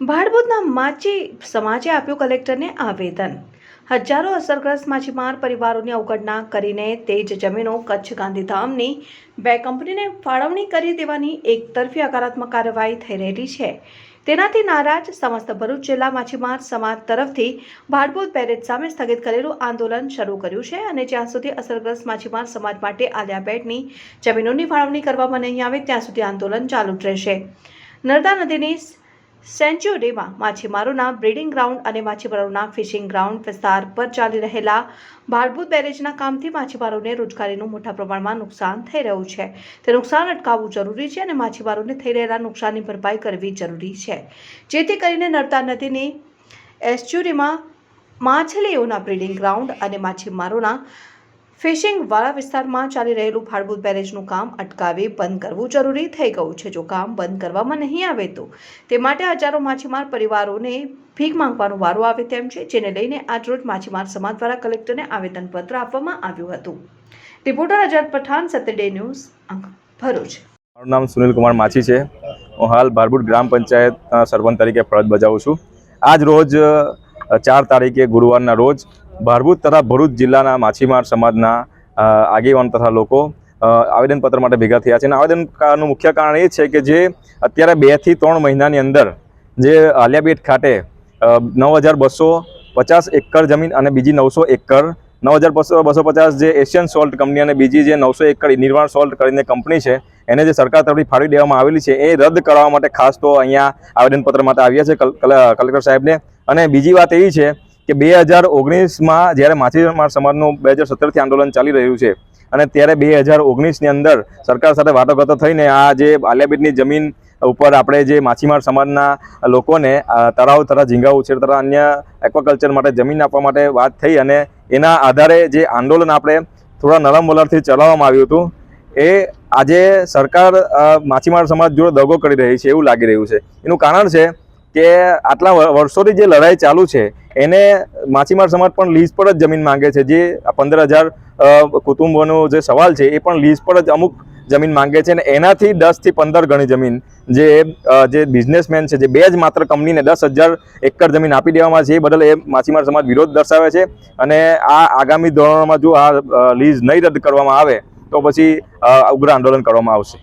ભાડભૂતના માચી સમાજે આપ્યું કલેક્ટરને આવેદન. હજારો અસરગ્રસ્ત માછીમાર પરિવારોની અવગણના કરીને તે જ જમીનો કચ્છ ગાંધીધામની બે કંપનીને ફાળવણી કરી દેવાની એકતરફી હકારાત્મક કાર્યવાહી થઈ રહેલી છે. તેનાથી નારાજ સમસ્ત ભરૂચ જિલ્લા માછીમાર સમાજ તરફથી ભાડભૂત બેરેજ સામે સ્થગિત કરેલું આંદોલન શરૂ કર્યું છે અને જ્યાં સુધી અસરગ્રસ્ત માછીમાર સમાજ માટે આલિયા બેટની જમીનોની ફાળવણી કરવામાં નહીં આવે, ત્યાં સુધી આંદોલન ચાલુ જ રહેશે. નર્મદા નદીની સેન્ચ્યુરીમાં માછીમારોના બ્રીડિંગ ગ્રાઉન્ડ અને માછીમારોના ફિશિંગ ગ્રાઉન્ડ વિસ્તાર પર ચાલી રહેલા ભારભૂત બેરેજના કામથી માછીમારોને રોજગારીનું મોટા પ્રમાણમાં નુકસાન થઈ રહ્યું છે. તે નુકસાન અટકાવવું જરૂરી છે અને માછીમારોને થઈ રહેલા નુકસાનની ભરપાઈ કરવી જરૂરી છે. જેથી કરીને નર્મદા નદીની એસ્ચ્યુરીમાં માછલીઓના બ્રીડિંગ ગ્રાઉન્ડ અને માછીમારોના ફિશિંગ વાળા વિસ્તારમાં ચાલી રહેલું ભાડભૂત બેરેજનું કામ અટકાવી બંધ કરવું જરૂરી થઈ ગયું છે. જો કામ બંધ કરવામાં નહીં આવે તો તે માટે હજારો માછીમાર પરિવારોને ભીખ માંગવાનો વારો આવે તેમ છે, જેને લઈને આજરોજ માછીમાર સમાજ દ્વારા કલેક્ટરને આવેદનપત્ર આપવામાં આવ્યું હતું. Reporter Azhar Pathan Satya day news Bharuch. મારું નામ સુનિલ કુમાર માછી છે. હું હાલ ભારભૂટ ગ્રામ પંચાયત સરપંચ તરીકે ફરજ બજાવું છું. આજ રોજ ચાર તારીખે ગુરુવારના રોજ ભારભૂત તથા ભરૂચ જિલ્લાના માછીમાર સમાજના આગેવાન તથા લોકો આવેદનપત્ર માટે ભેગા થયા છે. અને આવેદનનું મુખ્ય કારણ એ છે કે જે અત્યારે બેથી ત્રણ મહિનાની અંદર જે આલિયાબેટ ખાતે નવ હજાર બસો પચાસ એકર જમીન અને બીજી નવસો એકર, નવ હજાર બસો બસો પચાસ જે એશિયન સોલ્ટ કંપની અને બીજી જે નવસો એકર નિર્માણ સોલ્ટ કરીને કંપની છે, એને જે સરકાર તરફથી ફાળવી દેવામાં આવેલી છે, એ રદ કરવા માટે ખાસ તો અહીંયા આવેદનપત્ર માટે આવ્યા છે કલ- કલ- કલેક્ટર સાહેબને. અને બીજી વાત એવી છે કે બે હજાર ઓગણીસમાં જ્યારે માછીમાર સમાજનું બે હજાર સત્તરથી આંદોલન ચાલી રહ્યું છે અને ત્યારે બે હજાર ઓગણીસની અંદર સરકાર સાથે વાટાઘાટો થઈને આ જે આલિયાબેટની જમીન ઉપર આપણે જે માછીમાર સમાજના લોકોને તળાવ તથા ઝીંગા ઉછેર તથા અન્ય એક્વાકલ્ચર માટે જમીન આપવા માટે વાત થઈ અને એના આધારે જે આંદોલન આપણે થોડા નરમ વલણથી ચલાવવામાં આવ્યું હતું, એ આજે સરકાર માછીમાર સમાજ જોડે દગો કરી રહી છે એવું લાગી રહ્યું છે. એનું કારણ છે કે આટલા વર્ષોથી જે લડાઈ ચાલુ છે, એને માછીમાર સમાજ પણ લીઝ પર જ જમીન માંગે છે. જે પંદર હજાર કુટુંબોનો જે સવાલ છે, એ પણ લીઝ પર જ અમુક જમીન માંગે છે અને એનાથી દસથી પંદર ગણી જમીન જે જે બિઝનેસમેન છે, જે બે જ માત્ર કંપનીને દસ હજાર એકર જમીન આપી દેવામાં છે, એ બદલ એ માછીમાર સમાજ વિરોધ દર્શાવે છે. અને આ આગામી ધોરણોમાં જો આ લીઝ નહીં રદ કરવામાં આવે, તો પછી ઉગ્ર આંદોલન કરવામાં આવશે.